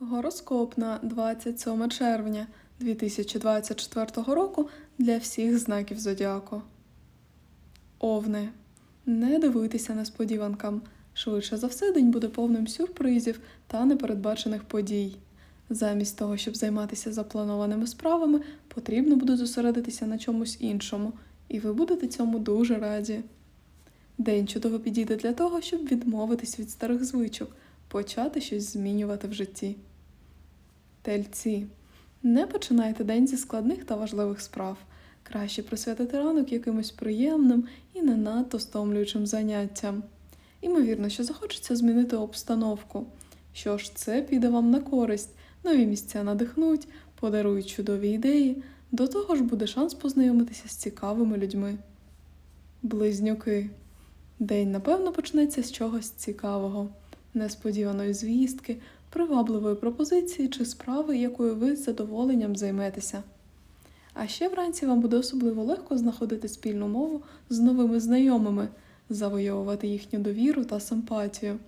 Гороскоп на 27 червня 2024 року для всіх знаків зодіаку. Овни. Не дивуйтеся несподіванкам. Швидше за все, день буде повним сюрпризів та непередбачених подій. Замість того, щоб займатися запланованими справами, потрібно буде зосередитися на чомусь іншому, і ви будете цьому дуже раді. День чудово підійде для того, щоб відмовитись від старих звичок, почати щось змінювати в житті. Тельці. Не починайте день зі складних та важливих справ. Краще присвятити ранок якимось приємним і не надто стомлюючим заняттям. Імовірно, що захочеться змінити обстановку. Що ж, це піде вам на користь, нові місця надихнуть, подарують чудові ідеї, до того ж буде шанс познайомитися з цікавими людьми. Близнюки. День, напевно, почнеться з чогось цікавого, несподіваної звістки, привабливої пропозиції чи справи, якою ви з задоволенням займетеся. А ще вранці вам буде особливо легко знаходити спільну мову з новими знайомими, завойовувати їхню довіру та симпатію.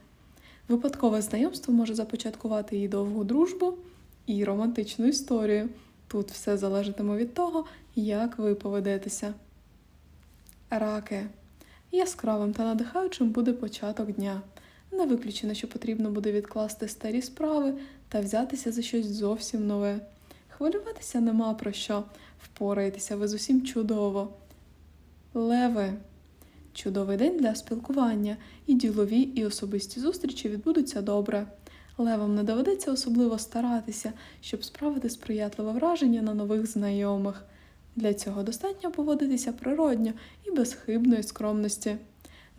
Випадкове знайомство може започаткувати і довгу дружбу, і романтичну історію. Тут все залежатиме від того, як ви поведетеся. Раки. Яскравим та надихаючим буде початок дня. Не виключено, що потрібно буде відкласти старі справи та взятися за щось зовсім нове. Хвилюватися нема про що, впораєтеся ви з усім чудово. Леви. Чудовий день для спілкування, і ділові, і особисті зустрічі відбудуться добре. Левам не доведеться особливо старатися, щоб справити сприятливе враження на нових знайомих. Для цього достатньо поводитися природньо і без хибної скромності.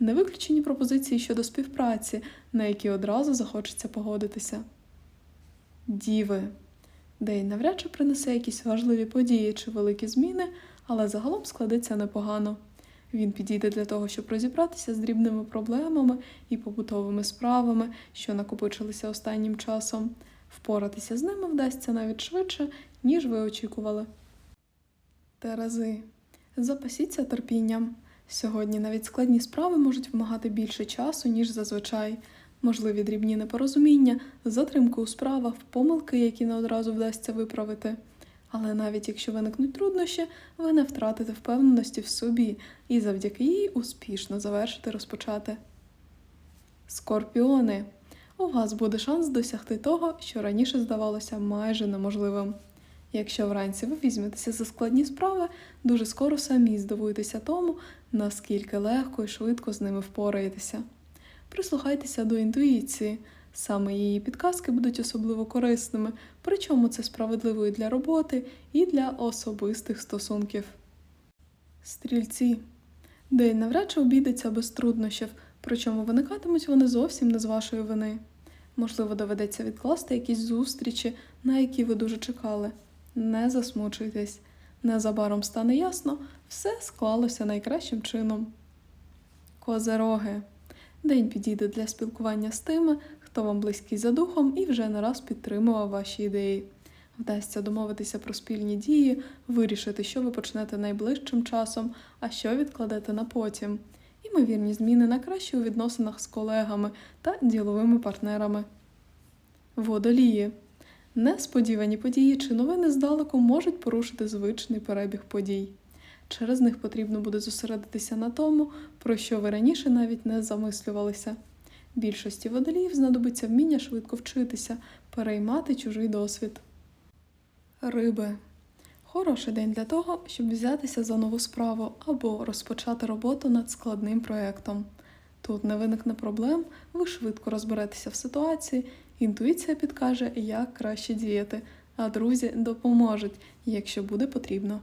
Не виключені пропозиції щодо співпраці, на які одразу захочеться погодитися. Діви. День навряд чи принесе якісь важливі події чи великі зміни, але загалом складеться непогано. Він підійде для того, щоб розібратися з дрібними проблемами і побутовими справами, що накопичилися останнім часом. Впоратися з ними вдасться навіть швидше, ніж ви очікували. Терези. Запасіться терпінням. Сьогодні навіть складні справи можуть вимагати більше часу, ніж зазвичай. Можливі дрібні непорозуміння, затримки у справах, помилки, які не одразу вдасться виправити. Але навіть якщо виникнуть труднощі, ви не втратите впевненості в собі і завдяки їй успішно завершите розпочати. Скорпіони. У вас буде шанс досягти того, що раніше здавалося майже неможливим. Якщо вранці ви візьметеся за складні справи, дуже скоро самі здивуєтеся тому, наскільки легко і швидко з ними впораєтеся. Прислухайтеся до інтуїції, саме її підказки будуть особливо корисними, причому це справедливо і для роботи, і для особистих стосунків. Стрільці. День навряд чи обійдеться без труднощів, причому виникатимуть вони зовсім не з вашої вини. Можливо, доведеться відкласти якісь зустрічі, на які ви дуже чекали. Не засмучуйтесь. Незабаром стане ясно, все склалося найкращим чином. Козероги. День підійде для спілкування з тими, хто вам близький за духом і вже не раз підтримував ваші ідеї. Вдасться домовитися про спільні дії, вирішити, що ви почнете найближчим часом, а що відкладете на потім. Імовірні зміни на краще у відносинах з колегами та діловими партнерами. Водолії. Несподівані події чи новини здалеку можуть порушити звичний перебіг подій. Через них потрібно буде зосередитися на тому, про що ви раніше навіть не замислювалися. Більшості водоліїв знадобиться вміння швидко вчитися, переймати чужий досвід. Риби. Хороший день для того, щоб взятися за нову справу або розпочати роботу над складним проєктом. Тут не виникне проблем, ви швидко розберетеся в ситуації, інтуїція підкаже, як краще діяти, а друзі допоможуть, якщо буде потрібно.